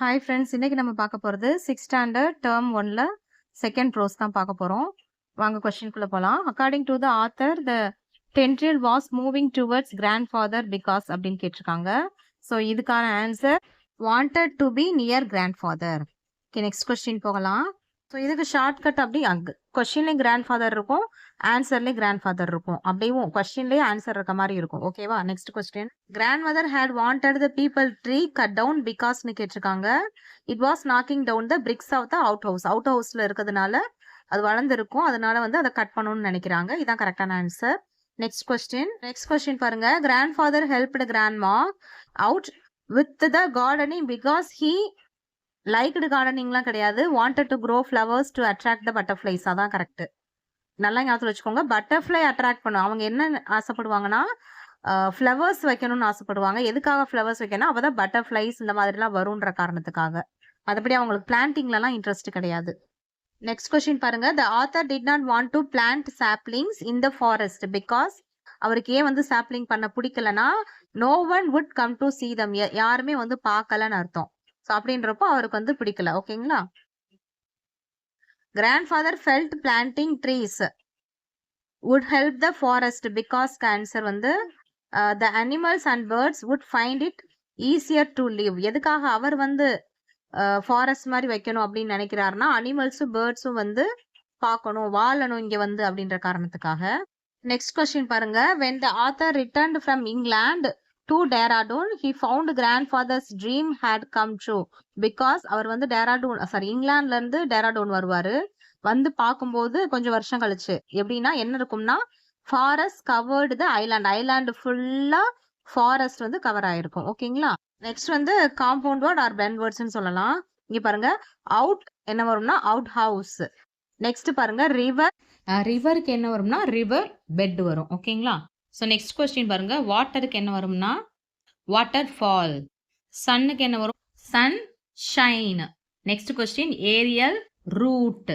Hi friends இன்றைக்கி நம்ம பார்க்க போகிறது சிக்ஸ் ஸ்டாண்டர்ட் டேர்ம் ஒனில் செகண்ட் ப்ரோஸ் தான் பார்க்க போகிறோம் வாங்க கொஸ்டின்குள்ளே போகலாம் according to the author the tendril was moving towards grand father because அப்படின்னு கேட்டிருக்காங்க. ஸோ இதுக்கான answer wanted to be near grand father okay next question போகலாம். ஸோ இதுக்கு ஷார்ட்கட் அப்படி அங்கே கொஸ்டின்லேயும் கிராண்ட் ஃபாதர் இருக்கும் ஆன்சர்லேயும் கிராண்ட் ஃபாதர் இருக்கும். அப்படியும் கொஸ்டின்லேயே ஆன்சர் இருக்க மாதிரி இருக்கும். ஓகேவா next question grand mother had wanted the people tree cut down பிகாஸ்னு கேட்டிருக்காங்க. It was knocking down the bricks of the out house out ஹவுஸில் இருக்கிறதுனால அது வளர்ந்துருக்கும். அதனால வந்து அதை கட் பண்ணணும்னு நினைக்கிறாங்க. இதான் கரெக்டான answer next question next question பாருங்க. Grand father helped grand ma out with the gardening because he liked கார்டனிங்லாம் கிடையாது. Wanted to grow flowers to attract the butterflies அதான் கரெக்ட் நல்லா ஞாபகம் வச்சுக்கோங்க. பட்டர்ஃப்ளை அட்ராக்ட் பண்ணும். அவங்க என்ன ஆசைப்படுவாங்கன்னா ஃப்ளவர்ஸ் வைக்கணும்னு ஆசைப்படுவாங்க. எதுக்காக ஃப்ளவர்ஸ் வைக்கணும் அப்போ தான் பட்டர்ஃப்ளைஸ் இந்த மாதிரிலாம் வரும்ன்ற காரணத்துக்காக. மற்றபடி அவங்களுக்கு பிளான்டிங்லலாம் இன்ட்ரெஸ்ட் கிடையாது. நெக்ஸ்ட் கொஸ்டின் பாருங்க. The author did not want to plant saplings in the forest because அவருக்கு ஏன் வந்து சாப்லிங் பண்ண பிடிக்கலன்னா no one would come to see them யாருமே வந்து பார்க்கலன்னு அர்த்தம். ஸோ அப்படின்றப்போ அவருக்கு வந்து பிடிக்கல ஓகேங்களா grand father felt planting trees would help the forest because cancer வந்து the animals and birds would find it easier to live எதுக்காக அவர் வந்து ஃபாரஸ்ட் மாதிரி வைக்கணும் அப்படின்னு நினைக்கிறாருன்னா அனிமல்ஸும் பேர்ட்ஸும் வந்து பார்க்கணும் வாழணும் இங்கே வந்து அப்படின்ற காரணத்துக்காக நெக்ஸ்ட் கொஸ்டின் பாருங்க when the author return from England to Dehradun he found grandfather's dream had come true because அவர் வந்து டேராடூன் சாரி இங்கிலாந்துல இருந்து டேராடூன் வருவாரு. வந்து பார்க்கும்போது கொஞ்சம் வருஷம் கழிச்சு. எப்படின்னா என்ன இருக்கும்னா forest covered the island island ஃபுல்லா ஃபாரஸ்ட் வந்து கவர் ஆயிருக்கும். ஓகேங்களா? நெக்ஸ்ட் வந்து காம்பவுண்ட் வேர்ட் ஆர் பென் வேர்ட்ஸ்னு சொல்லலாம். இங்க பாருங்க அவுட் என்ன வரும்னா அவுட் ஹவுஸ் நெக்ஸ்ட் பாருங்க ரிவர் ரிவருக்கு என்ன வரும்னா ரிவர் பெட் வரும். ஓகேங்களா? ஸோ நெக்ஸ்ட் கொஸ்டின் பாருங்க வாட்டருக்கு என்ன வரும்னா வாட்டர் ஃபால் சன்னுக்கு என்ன வரும்? Sun shine next question aerial root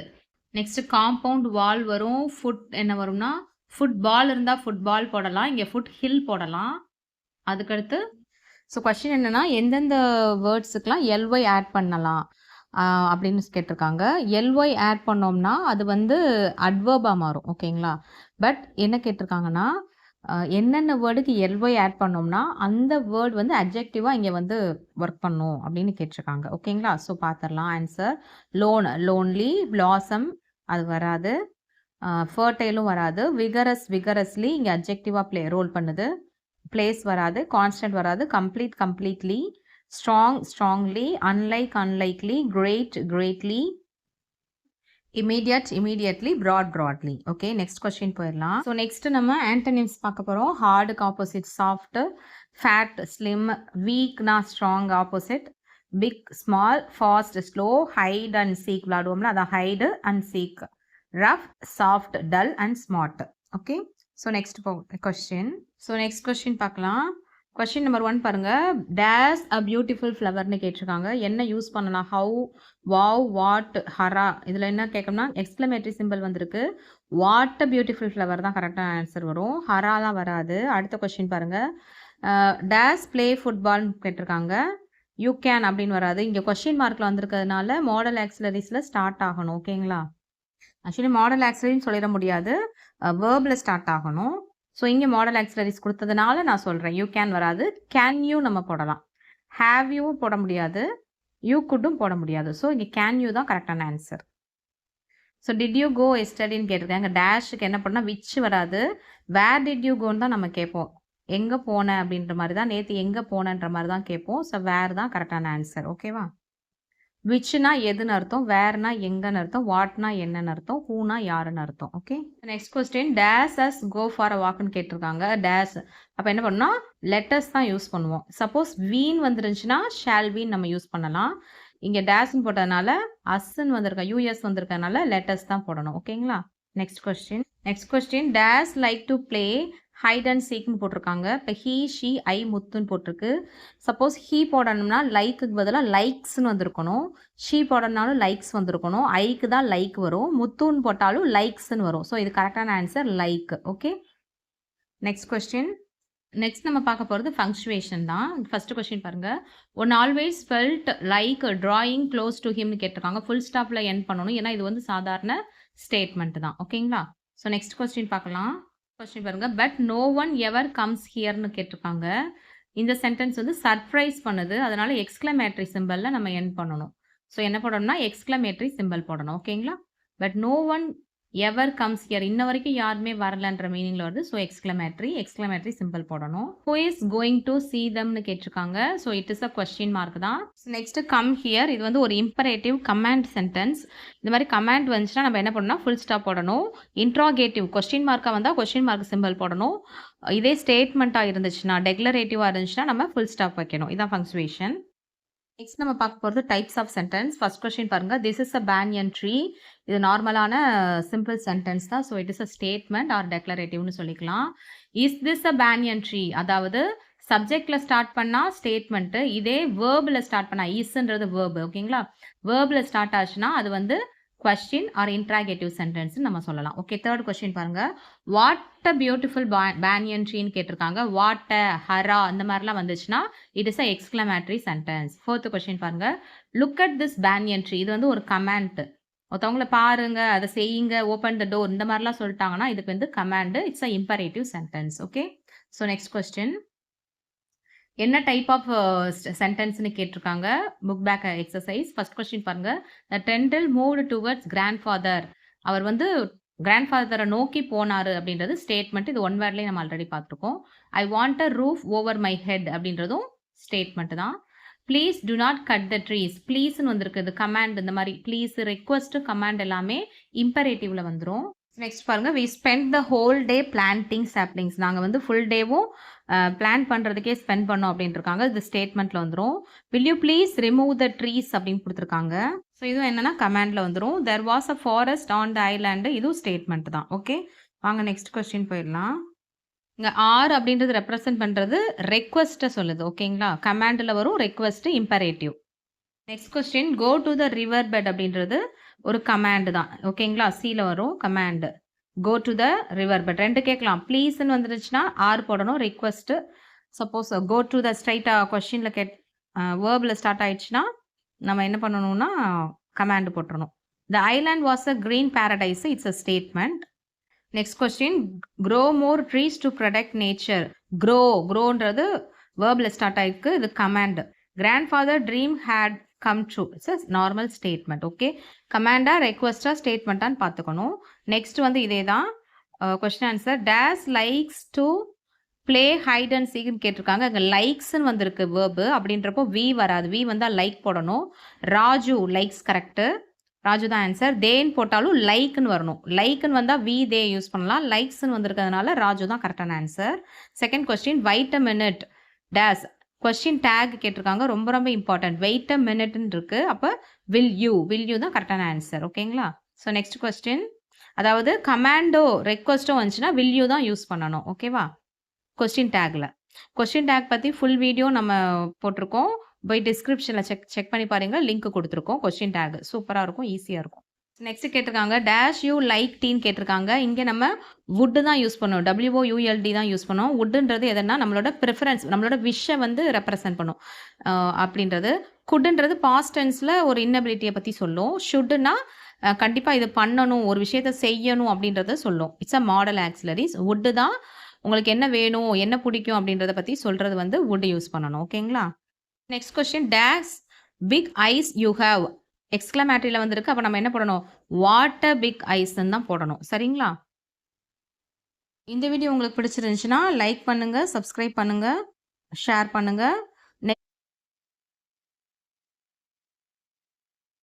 next compound wall வரும். ஃபுட் என்ன வரும்னா ஃபுட்பால் இருந்தால் ஃபுட்பால் போடலாம். இங்கே ஃபுட் ஹில் போடலாம். அதுக்கடுத்து ஸோ கொஸ்டின் என்னன்னா எந்தெந்த வேர்ட்ஸுக்கெலாம் எல்ஒய் ஆட் பண்ணலாம். அப்படின்னு கேட்டிருக்காங்க. எல்ஒய் ஆட் பண்ணோம்னா அது வந்து அட்வர்பாக மாறும். ஓகேங்களா பட் என்ன கேட்டிருக்காங்கன்னா என்னென்ன வேர்டுக்கு எல்ஒய் ஆட் பண்ணோம்னா அந்த வேர்ட் வந்து அப்ஜெக்டிவாக இங்கே வந்து ஒர்க் பண்ணும் அப்படின்னு கேட்டிருக்காங்க. ஓகேங்களா ஸோ பார்த்துடலாம் ஆன்சர் லோன் லோன்லி பிளாசம் அது வராது. ஃபர்டைலும் வராது. விகரஸ் விகரஸ்லி இங்கே அப்ஜெக்டிவாக ப்ளே ரோல் பண்ணுது. பிளேஸ் வராது. கான்ஸ்டன்ட் வராது. Complete completely strong strongly unlike unlikely great greatly immediate immediately broad broadly okay next question போயிடலாம். ஸோ நெக்ஸ்ட் நம்ம ஆன்டனிம்ஸ் பார்க்க போகிறோம் ஹார்டுக்கு opposite soft fat slim வீக்னா strong opposite big small fast slow hide and seek விளாடுவோம்ல அதான் hide and seek rough soft dull and smart okay so next question so next question பார்க்கலாம். Question number one பாருங்கள் dash a beautiful ஃப்ளவர்னு கேட்டிருக்காங்க. என்ன use பண்ணலாம்? How wow what Hara இதில் என்ன கேட்கணும்னா எக்ஸ்க்ளமேட்டரி சிம்பிள் வந்திருக்கு. வாட் அ பியூட்டிஃபுல் ஃப்ளவர் தான் கரெக்டான ஆன்சர் வரும். ஹரா தான் வராது. அடுத்த கொஸ்டின் பாருங்கள் டேஸ் ப்ளே ஃபுட்பால்னு கேட்டிருக்காங்க. யூ கேன் அப்படின்னு வராது. இங்கே கொஸ்டின் மார்க்கில் வந்திருக்கிறதுனால மாடல் ஆக்சிலரிஸில் ஸ்டார்ட் ஆகணும். ஓகேங்களா ஆக்சுவலி மாடல் ஆக்சிலரின்னு சொல்லிட முடியாது. Uh, வேர்பில் ஸ்டார்ட் ஆகணும். ஸோ இங்கே மாடல் ஆக்சிலரிஸ் கொடுத்ததுனால நான் சொல்கிறேன் யூ கேன் வராது. கேன் யூ நம்ம போடலாம். ஹேவ் யூவும் போட முடியாது. யூ குட்டும் போட முடியாது. ஸோ இங்கே கேன் யூ தான் கரெக்டான answer so did you go எஸ்டடின்னு கேட்டிருக்காங்க டேஷுக்கு என்ன பண்ணால் விச் வராது. வேர் டிட் யூ கோன்னு தான் நம்ம கேட்போம். எங்கே போன அப்படின்ற மாதிரி தான். நேற்று எங்கே போனன்ற மாதிரி தான் கேட்போம். ஸோ வேர் தான் கரெக்டான ஆன்சர் ஓகேவா விச்னா எதுன்னு அர்த்தம் வேர்னா எங்கன்னு அர்த்தம் வாட்னா என்னன்னு அர்த்தம் ஹூனா யாருன்னு அர்த்தம் okay next question dash us go for a வாக்குன்னு கேட்டிருக்காங்க. டேஸ் அப்போ என்ன பண்ணோம் லெட்டர்ஸ் தான் யூஸ் பண்ணுவோம். சப்போஸ் வீன் வந்துருந்துச்சுன்னா ஷால் வீன் நம்ம யூஸ் பண்ணலாம். இங்கே டேஸ்ன்னு போட்டதுனால அஸ்ன்னு வந்திருக்க யூஎஸ் வந்திருக்கனால லெட்டர்ஸ் தான் போடணும் ஓகேங்களா next question next question dash like to play hide and சீக்னு போட்டிருக்காங்க. இப்போ ஹீ ஷீ ஐ முத்துன்னு போட்டிருக்கு. சப்போஸ் ஹீ போடணும்னா லைக்குக்கு பதிலாக லைக்ஸ்னு வந்திருக்கணும். ஷீ போடணும்னாலும் லைக்ஸ் வந்திருக்கணும். ஐக்கு தான் லைக் வரும். முத்துன்னு போட்டாலும் லைக்ஸ்னு வரும். ஸோ இது கரெக்டான answer like okay next question next நம்ம பார்க்க போகிறது ஃபங்க்சுவேஷன் தான். ஃபர்ஸ்ட் கொஸ்டின் பாருங்கள் one always felt like drawing close to ஹிம்னு கேட்டிருக்காங்க. ஃபுல் ஸ்டாப்பில் என் பண்ணணும். ஏன்னா இது வந்து சாதாரண ஸ்டேட்மெண்ட் தான். ஓகேங்களா ஸோ நெக்ஸ்ட் கொஸ்டின் பார்க்கலாம். கொஸ்டின் பாருங்கள் but no one ever comes ஹியர்னு கேட்டிருக்காங்க. இந்த சென்டென்ஸ் வந்து சர்ப்ரைஸ் பண்ணுது. அதனால எக்ஸ்க்ளமேட்ரி சிம்பிளில் நம்ம என் பண்ணணும். ஸோ என்ன போடணும்னா எக்ஸ்க்ளமேட்ரி சிம்பிள் போடணும். ஓகேங்களா but no one ever comes here இன்ன வரைக்கும் யாருமே வரலன்ற மீனிங்ல வருது. ஸோ எக்ஸ்கிளமேட்ரி எக்ஸ்கிளமேட்ரி சிம்பிள் போடணும். Who is going to see தம்னு கேட்டிருக்காங்க. So it is a question mark தான். நெக்ஸ்ட் கம் ஹியர் இது வந்து ஒரு இம்பரேட்டிவ் கமாண்ட் சென்டென்ஸ் இந்த மாதிரி கமாண்ட் வந்துச்சுன்னா நம்ம என்ன பண்ணணும்? ஃபுல் ஸ்டாப் போடணும். இன்ட்ராகேட்டிவ் கொஸ்டின் மார்க்காக வந்தால் கொஸ்டின் மார்க் சிம்பிள் போடணும். இதே ஸ்டேட்மெண்ட்டாக இருந்துச்சுன்னா டெக்லரேட்டிவாக இருந்துச்சுன்னா நம்ம ஃபுல் ஸ்டாப் வைக்கணும். இதான் ஃபங்க்சுவேஷன் நெக்ஸ்ட் நம்ம பார்க்க போகிறது types of sentence first question பாருங்க. This is a banyan tree இது நார்மலான சிம்பிள் சென்டென்ஸ் தான். So it is a statement or டெக்லரேட்டிவ்னு சொல்லிக்கலாம். Is this a banyan tree அதாவது சப்ஜெக்டில் ஸ்டார்ட் பண்ணால் ஸ்டேட்மெண்ட்டு இதே வேர்பில் ஸ்டார்ட் பண்ணால் இஸ்ன்றது வேர்பு ஓகேங்களா வேர்பில் ஸ்டார்ட் ஆச்சுன்னா அது வந்து கொஸ்டின் ஆர் இன்ட்ராகேட்டிவ் சென்டென்ஸ் நம்ம சொல்லலாம். ஓகே தேர்ட் கொஸ்டின் பாருங்க. வாட் அ பியூட்டிஃபுல் பேனியன் ட்ரீன்னு கேட்டிருக்காங்க. வாட் அ ஹரா அந்த மாதிரிலாம் வந்துச்சுன்னா it is a exclamatory sentence fourth question பாருங்க. Look at this banyan tree இது வந்து ஒரு கமெண்ட் ஒருத்தவங்கள பாருங்க அதை செய்யுங்க ஓப்பன் த டோர் இந்த மாதிரிலாம் சொல்லிட்டாங்கன்னா இதுக்கு வந்து command it's a imperative sentence okay so next question என்ன டைப் ஆஃப் சென்டென்ஸ்னு கேட்டிருக்காங்க? Book back exercise first question பாருங்க. The tendril moved towards grand father அவர் வந்து கிராண்ட் ஃபாதரை நோக்கி போனாரு அப்படின்றது ஸ்டேட்மெண்ட் இது ஒன் வேர்ட்லேயே நம்ம ஆல்ரெடி பார்த்துருக்கோம். I want a roof over my head அப்படின்றதும் ஸ்டேட்மெண்ட் தான். Please do not cut the trees ப்ளீஸ்னு வந்திருக்கு இது கமாண்ட் இந்த மாதிரி ப்ளீஸ் ரெக்வஸ்ட்டு கமாண்ட் எல்லாமே இம்பரேட்டிவ்ல வந்துடும் நெக்ஸ்ட் பாருங்க. We spend the whole day planting saplings நாங்கள் வந்து ஃபுல் டேவும் பிளான் பண்ணுறதுக்கே ஸ்பெண்ட் பண்ணோம் அப்படின்ட்டு இருக்காங்க இது ஸ்டேட்மெண்ட்டில் வந்துடும் will you please remove the trees அப்படின்னு கொடுத்துருக்காங்க. ஸோ இதுவும் என்னன்னா கமாண்டில் வந்துடும் there was a forest on the island இதுவும் ஸ்டேட்மெண்ட் தான். ஓகே வாங்க நெக்ஸ்ட் கொஸ்டின் போயிடலாம். இங்கே ஆர் அப்படின்றது ரெப்ரசன்ட் பண்ணுறது ரெக்வஸ்ட்டை சொல்லுது. ஓகேங்களா கமாண்டில் வரும் request imperative next question go to the river bed அப்படின்றது ஒரு கமாண்டு தான். ஓகேங்களா சீல வரும் command go to the river bed ரெண்டு கேட்கலாம். ப்ளீஸ்ன்னு வந்துருச்சுன்னா ஆர் போடணும். Request suppose go to the ஸ்ட்ரைட்டாக கொஸ்டினில் கேட் வேர்பில் ஸ்டார்ட் ஆயிடுச்சுன்னா நம்ம என்ன பண்ணணும்னா கமாண்டு போட்டுறணும். The island was a green paradise it's a statement next question grow more trees to protect nature grow க்ரோன்றது வேர்பில் ஸ்டார்ட் ஆயிருக்கு. இது command grandfather dream had come true it's a normal statement okay கமாண்டாக ரெக்வஸ்டா ஸ்டேட்மெண்ட்டான்னு பார்த்துக்கணும். Next வந்து இதே தான் question answer this likes to play hide and seek கேட்டிருக்காங்க. அங்கே லைக்ஸ்ன்னு வந்திருக்கு வேர்பு அப்படின்றப்போ வி வராது. வி வந்தால் லைக் போடணும். ராஜு லைக்ஸ் கரெக்டு ராஜு தான் ஆன்சர் தேன்னு போட்டாலும் லைக்னு வரணும். லைக்னு வந்தால் வி தே யூஸ் பண்ணலாம். லைக்ஸ்ன்னு வந்திருக்கிறதுனால ராஜு தான் கரெக்டான answer second question wait minute this question tag கேட்டிருக்காங்க. ரொம்ப ரொம்ப இம்பார்ட்டன்ட் வெயிட் அ மினிட்னு இருக்கு. அப்போ வில் யூ வில் யூ தான் கரெக்டான ஆன்சர் ஓகேங்களா ஸோ நெக்ஸ்ட் கொஸ்டின் அதாவது கமாண்டோ ரெக்வஸ்ட்டோ வந்துச்சுன்னா வில் யூ தான் யூஸ் பண்ணணும். ஓகேவா கொஸ்டின் டேக்கில் கொஸ்டின் டேக் பற்றி ஃபுல் வீடியோ நம்ம போட்டிருக்கோம். போய் டிஸ்கிரிப்ஷனில் செக் செக் பண்ணி பாருங்க. லிங்க் கொடுத்துருக்கோம். கொஸ்டின் டேக் சூப்பராக இருக்கும். ஈஸியாக இருக்கும். நெக்ஸ்ட் கேட்டிருக்காங்க டேஷ் யூ லைக் டீன் கேட்டிருக்காங்க. இங்கே நம்ம வுட்டு தான் யூஸ் பண்ணோம். டபிள்யூஓ யூஎல்டி தான் யூஸ் பண்ணோம். வுட்டுன்றது எதுனா நம்மளோட ப்ரிஃபரன்ஸ் நம்மளோட விஷை வந்து ரெப்ரசன்ட் பண்ணும். அப்படின்றது. குட்டுன்றது பாஸ்ட் டென்ஸில் ஒரு இன்னபிலிட்டியை பற்றி சொல்லும். ஷுட்டுனா கண்டிப்பாக இது பண்ணணும் ஒரு விஷயத்த செய்யணும் அப்படின்றத சொல்லும். It's a modal auxiliaries wood தான் உங்களுக்கு என்ன வேணும் என்ன பிடிக்கும் அப்படின்றத பற்றி சொல்கிறது வந்து வுட் யூஸ் பண்ணணும். ஓகேங்களா next question this big eyes you have எக்ஸ்க்ளமேட்டரியில் வந்திருக்கு. அப்போ நம்ம என்ன போடணும்? வாட்டர் பிக் ஐஸ்ன்னு தான் போடணும். சரிங்களா? இந்த வீடியோ உங்களுக்கு பிடிச்சிருந்துச்சுன்னா லைக் பண்ணுங்கள் சப்ஸ்கிரைப் பண்ணுங்கள் ஷேர் பண்ணுங்கள்